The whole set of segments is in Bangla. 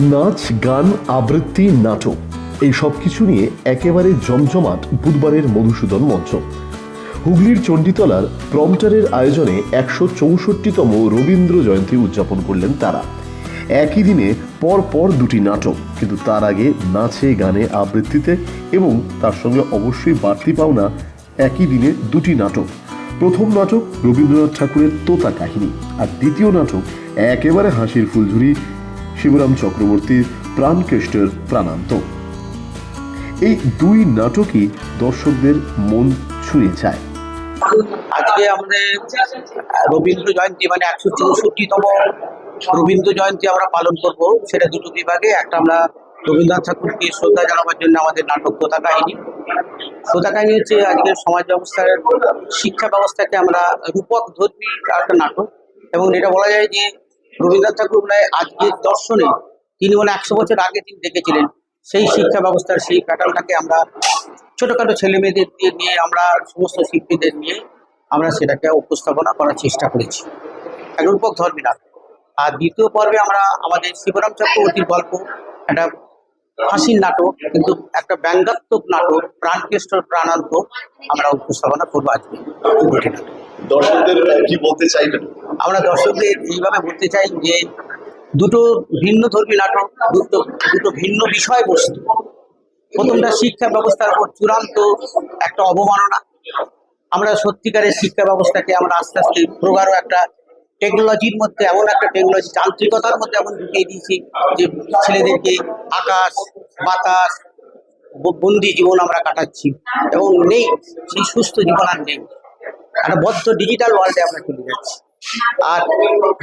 নাচ, গান, আবৃত্তি, নাটক, এই সব কিছু নিয়ে একেবারে জমজমাট বুধবারের মধুসূদন মঞ্চ। হুগলির চণ্ডীতলার প্রমটারের আয়োজনে একশো চৌষট্টিতম রবীন্দ্র জয়ন্তী উদযাপন করলেন তারা। একই দিনে পর পর দুটি নাটক, কিন্তু তার আগে নাচে, গানে, আবৃত্তিতে এবং তার সঙ্গে অবশ্যই বাড়তি পাওনা একই দিনে দুটি নাটক। প্রথম নাটক রবীন্দ্রনাথ ঠাকুরের তোতা কাহিনী, আর দ্বিতীয় নাটক একেবারে হাসির ফুলঝুরি শিবরাম চক্রবর্তীর প্রাণকেষ্টের প্রাণান্ত। এই দুই নাটকই দর্শকদের মন ছুঁয়ে যায়। আজকে আমাদের রবীন্দ্র জয়ন্তী মানে একশো চৌষট্টিতম রবীন্দ্র জয়ন্তী আমরা পালন করব। সেটা দুটো বিভাগে, একটা আমরা রবীন্দ্রনাথ ঠাকুরকে শ্রদ্ধা জানাবার জন্য আমাদের নাটক তোতা কাহিনী। তোতা কাহিনী হচ্ছে আজকের সমাজ ব্যবস্থার শিক্ষা ব্যবস্থাকে আমরা রূপক ধর্মী একটা নাটক। এবং এটা বলা যায় যে রবীন্দ্রনাথ ঠাকুর প্রায় আজকের দর্শনে তিনি মানে একশো বছর আগে তিনি দেখেছিলেন। সেই শিক্ষা ব্যবস্থার সেই প্যাটার্নটাকে আমরা ছোটখাটো ছেলে মেয়েদের দিয়ে নিয়ে আমরা সমস্ত শিল্পীদের নিয়ে আমরা সেটাকে উপস্থাপনা করার চেষ্টা করেছি। এক রূপক ধর্মী নাটক আর দ্বিতীয় পর্বে আমরা আমাদের শিবরাম চক্রবর্তীর গল্প একটা হাসির নাটক কিন্তু একটা ব্যঙ্গাত্মক নাটক প্রাণকেষ্ট প্রাণান্ত আমরা উপস্থাপনা করব আজকে। দর্শকদের কি বলতে চাইবেন? আমরা দর্শকদের এইভাবে বলতে চাই যে দুটো ভিন্ন ধর্মী নাটক, দুটো দুটো ভিন্ন বিষয়বস্তু প্রথমটা শিক্ষা ব্যবস্থার উপর চূড়ান্ত একটা অবমাননা। আমরা সত্যিকারের শিক্ষা ব্যবস্থাকে আমরা আস্তে আস্তে প্রগাঢ় একটা টেকনোলজির মধ্যে, এমন একটা টেকনোলজি যান্ত্রিকতার মধ্যে এমন ঢুকিয়ে দিয়েছি যে ছেলেদেরকে আকাশ, বাতাস বন্দি জীবন আমরা কাটাচ্ছি এবং নেই, সেই সুস্থ জীবন আর নেই একটা বদ্ধ ডিজিটাল ওয়ার্ল্ডে আমরা চলে যাচ্ছি। আর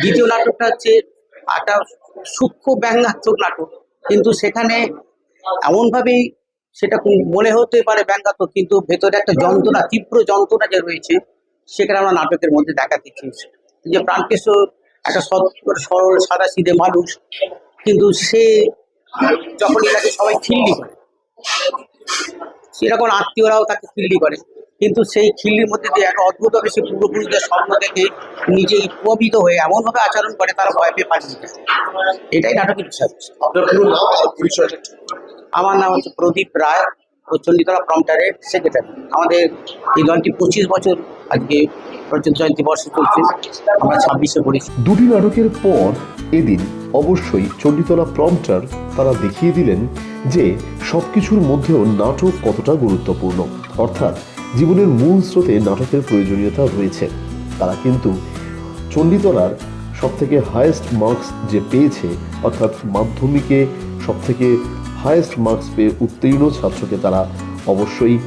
দ্বিতীয় নাটকটা হচ্ছে একটা সূক্ষ্ম ব্যঙ্গাত্মক নাটক। কিন্তু সেখানে এমনভাবেই সেটা মনে হতে পারে ব্যঙ্গাত্মক, কিন্তু ভেতরে একটা যন্ত্রণা, তীব্র যন্ত্রণা যে রয়েছে, সেখানে আমরা নাটকের মধ্যে দেখাতে চেয়েছি যে প্রাণকেশ্বর একটা সৎ, সরল সাদা সিধে মানুষ, কিন্তু সে যখন এটাকে সবাই খিল্লি করে, সেরকম আত্মীয়রাও তাকে খিল্লি করে। কিন্তু সেই খিল্লির মধ্যে দিয়ে একটা অদ্ভুতভাবে সে পূর্বপুরুষদের স্বপ্ন দেখে নিজেই প্রবিত হয়ে এমনভাবে আচরণ করে তারা ভয় পেয়ে পাঠিয়ে যায়। এটাই নাটকের বিষয়। আমার নাম হচ্ছে প্রদীপ রায় ও চণ্ডীতলা প্রম্পটারের সেক্রেটারি আমাদের এই দলটি পঁচিশ বছর আজকে রঞ্জন জয়ন্তী বর্ষ চলছে। আমরা ছাব্বিশে পড়েছি। দুটি নাটকের পর এদিন অবশ্যই চণ্ডীতলা প্রম্পটার তারা দেখিয়ে দিলেন যে সব কিছুর মধ্যেও নাটক কতটা গুরুত্বপূর্ণ। অর্থাৎ জীবনের মূল স্রোতে নাটকের প্রয়োজনীয়তা রয়েছে। তারা কিন্তু চণ্ডীতলার সব থেকে হায়েস্ট মার্কস যে পেয়েছে, অর্থাৎ মাধ্যমিকে সব থেকে হায়েস্ট মার্কস পেয়ে উত্তীর্ণ ছাত্রকে তারা অবশ্যই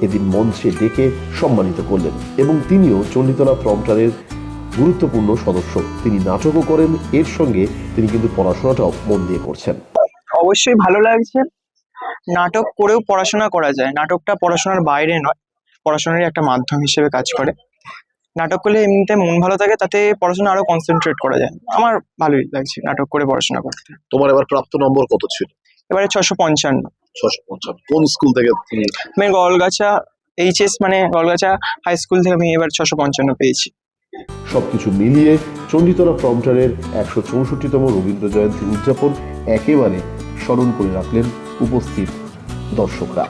এদিন মঞ্চে ডেকে সম্মানিত করলেন এবং তিনিও চণ্ডীতলা প্রম্পটারের গুরুত্বপূর্ণ সদস্য। তিনি নাটকও করেন, এর সঙ্গে তিনি কিন্তু পড়াশোনাটাও মন দিয়ে করছেন। অবশ্যই ভালো লাগছে। নাটক করেও পড়াশোনা করা যায়। নাটকটা পড়াশোনার বাইরে নয়। পড়াশোনারই একটা মাধ্যম হিসেবে কাজ করে। নাটক করলে এমনিতে মন ভালো থাকে তাতে পড়াশোনা আরও কনসেন্ট্রেট করা যায়। আমার ভালোই লাগছে নাটক করে পড়াশোনা করতে। তোমার এবার প্রাপ্ত নম্বর কত ছিল? এবারে ছশো পঞ্চান্ন। ছশো পঞ্চান্ন। কোন স্কুল থেকে তুমি? আমি গলগাছা এইচএস মানে গলগাছা হাই স্কুল থেকে আমি এবার ছশো পঞ্চান্ন পেয়েছি। সবকিছু মিলিয়ে চণ্ডীতলা প্রম্পটারের একশো চৌষট্টিতম রবীন্দ্র জয়ন্তী উদযাপন একেবারে স্মরণ করে রাখলেন উপস্থিত দর্শকরা।